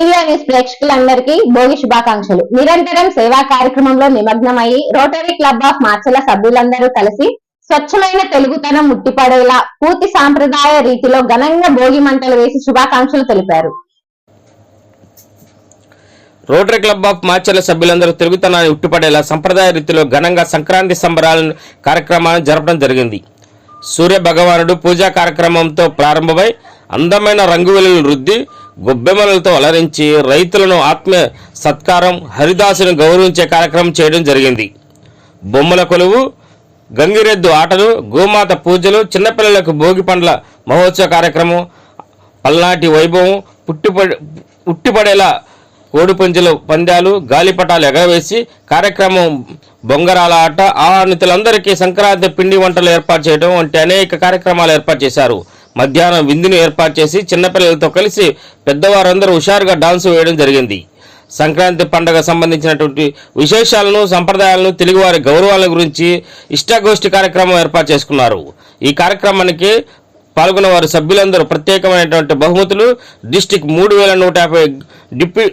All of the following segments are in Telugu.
ప్రేక్షకులందరికీ భోగి శుభాకాంక్షలు. నిరంతరం సేవా కార్యక్రమంలో నిమగ్నమయ్యి రోటరీ క్లబ్ ఆఫ్ మార్చల సభ్యులందరూ కలిసి స్వచ్ఛమైన తెలుగుతనం ముట్టిపడేలా పూర్తి సాంప్రదాయ రీతిలో ఘనంగా భోగి మంటలు వేసి శుభాకాంక్షలు తెలిపారు. రోటరీ క్లబ్ ఆఫ్ మార్చల సభ్యులందరూ తెలుగుతనాన్ని ఉట్టిపడేలా సంప్రదాయ రీతిలో ఘనంగా సంక్రాంతి సంబరాలను కార్యక్రమాలను జరపడం జరిగింది. సూర్య భగవానుడు పూజా కార్యక్రమంతో ప్రారంభమై అందమైన రంగువెలులు రుద్ది గొబ్బెమ్మలతో అలరించి రైతులను ఆత్మీయ సత్కారం హరిదాసును గౌరవించే కార్యక్రమం చేయడం జరిగింది. బొమ్మల కొలువు గంగిరెద్దు ఆటలు గోమాత పూజలు చిన్నపిల్లలకు భోగి పండ్ల మహోత్సవ కార్యక్రమం పల్నాటి వైభవం పుట్టిపడి ఉట్టిపడేలా కోడిపుంజలు పందాలు గాలిపటాలు ఎగరవేసి కార్యక్రమం బొంగరాల ఆట ఆహ్వానితులందరికీ సంక్రాంతి పిండి వంటలు ఏర్పాటు చేయడం వంటి అనేక కార్యక్రమాలు ఏర్పాటు చేశారు. మధ్యాహ్నం విందును ఏర్పాటు చేసి చిన్నపిల్లలతో కలిసి పెద్దవారందరూ హుషారుగా డాన్స్ వేయడం జరిగింది. సంక్రాంతి పండుగ సంబంధించినటువంటి విశేషాలను సంప్రదాయాలను తెలుగువారి గౌరవాల గురించి ఇష్టాగోష్ఠి కార్యక్రమం ఏర్పాటు చేసుకున్నారు. ఈ కార్యక్రమానికి పాల్గొన్న వారి సభ్యులందరూ ప్రత్యేకమైనటువంటి బహుమతులు డిస్టిక్ మూడు వేల నూట యాభై deputy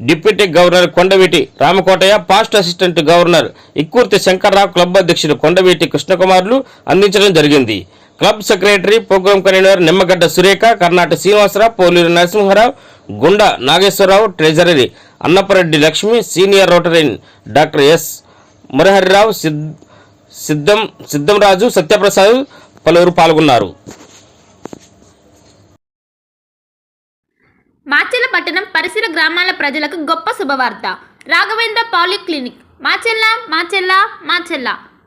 deputy governor Kondaveeti Ramakotaiah past assistant governor Ikkurthi Shankar Rao club అధ్యక్షుడు కొండవీటి కృష్ణకుమార్లు అందించడం జరిగింది. Club secretary program convener Nimmagadda Surekha Karnataka Srinivasa Rao Poluru Narasimha Rao Gunda Nageswara Rao treasury Annapareddy Lakshmi senior rotarian doctor S Muraharirao Sid సిద్ధం సిద్ధంరాజు సత్యప్రసాద్ పలువురు పాల్గొన్నారు. మాచెల్ల పట్టణం పరిసర గ్రామాల ప్రజలకు గొప్ప శుభవార్త. Raghavendra polyclinic. Macherla Macherla Macherla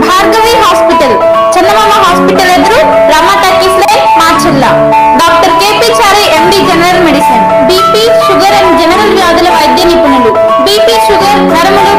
Bhargavi hospital. Chandamama hospital ఎదురు Rama Talkies line Macherla. Doctor KP Chari MD general medicine. BP sugar and general వ్యాధుల వైద్య నిపుణులు. BP sugar నరములు